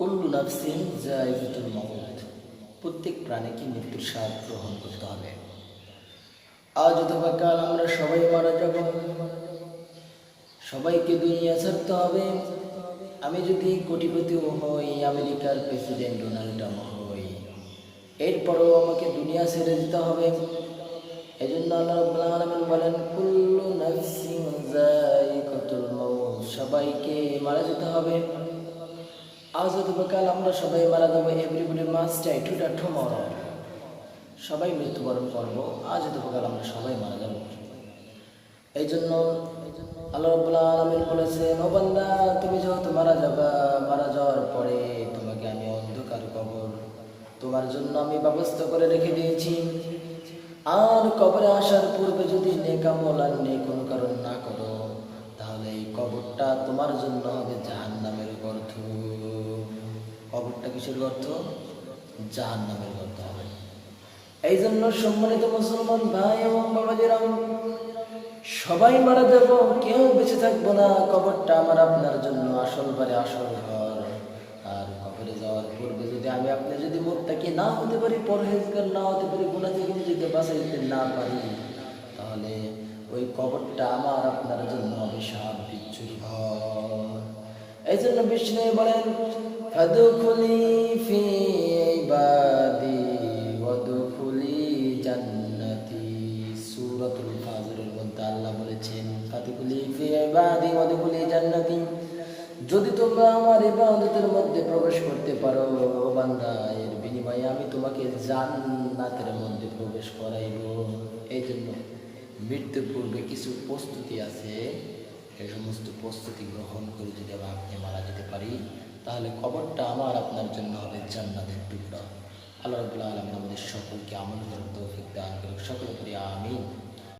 কুল্লু নাফসিন জায়গাতুল মৌত প্রত্যেক প্রাণীকে মৃত্যুর স্বাদ গ্রহণ করতে হবে? আজ অথবা কাল আমরা সবাই মারা যাব। সবাইকে দুনিয়া ছাড়তে হবে। আমি যদি কোটিপতিও হই, আমেরিকার প্রেসিডেন্ট ডোনাল্ড ট্রাম্প হই, এরপরেও আমাকে দুনিয়া ছেড়ে দিতে হবে। এজন্য আল্লাহ রাব্বুল বলেন, কুল্লু নাফসিন যায়িকাতুল মাউত। সবাইকে মারা যেতে হবে। আজ অথবা আমরা সবাই মারা যাব এভরিবডি মাস্ট ট্রাই টু সবাই মৃত্যুবরণ আজ আমরা সবাই মারা এই জন্য আল্লাহ আলামিন তুমি যেহেতু মারা যাবা, মারা যাওয়ার পরে তোমাকে আমি অন্ধকার কবর, তোমার জন্য আমি ব্যবস্থা করে রেখে দিয়েছি। আর কবরে আসার পূর্বে যদি নেকামল আর নেই কোনো কারণ না করো, তাহলে এই কবরটা তোমার জন্য হবে জাহান নামের গর্থ কবরটা কিসের গর্থ জাহান নামের গর্থ হবে। এই জন্য সম্মানিত মুসলমান ভাই এবং বাবাজিরাম সবাই মারা যাব, কেউ বেঁচে থাকব না, কবরটা আমার আপনার জন্য আসল বারে আসল ঘর। আর কবরে যাওয়ার পূর্বে যদি আমি আপনি যদি মোত্তাকি না হতে পারি, পরহেজগার না হতে পারি গুণা থেকে নিজেকে বাঁচাইতে না পারি, তাহলে ওই কবরটা আমার আপনার জন্য অভিশাপ বিচ্ছুর ঘর এই জন্য বিষ্ণু বলেন ফাদুখুলি ফি ইবাদি ওয়াদুখুলি জান্নাতি সূরাতুল ফাজরের মধ্যে আল্লাহ বলেছেন, ফাদুখুলি ফি ইবাদি ওয়াদুখুলি জান্নাতি। যদি তোমরা আমার ইবাদতের মধ্যে প্রবেশ করতে পারো বান্দা, এর বিনিময়ে আমি তোমাকে জান্নাতের মধ্যে প্রবেশ করাইব। এই জন্য মৃত্যুর পূর্বে কিছু প্রস্তুতি আছে। এই সমস্ত প্রস্তুতি গ্রহণ করে যদি আমি আপনি মারা যেতে পারি তাহলে কবরটা আমার, আপনার জন্য হবে জান্নাতের টুকরা। আল্লাহ রবুল্লা আলমিন আমাদের সকলকে আমল করার তৌফিক দান করুক। সকল করি আমিন।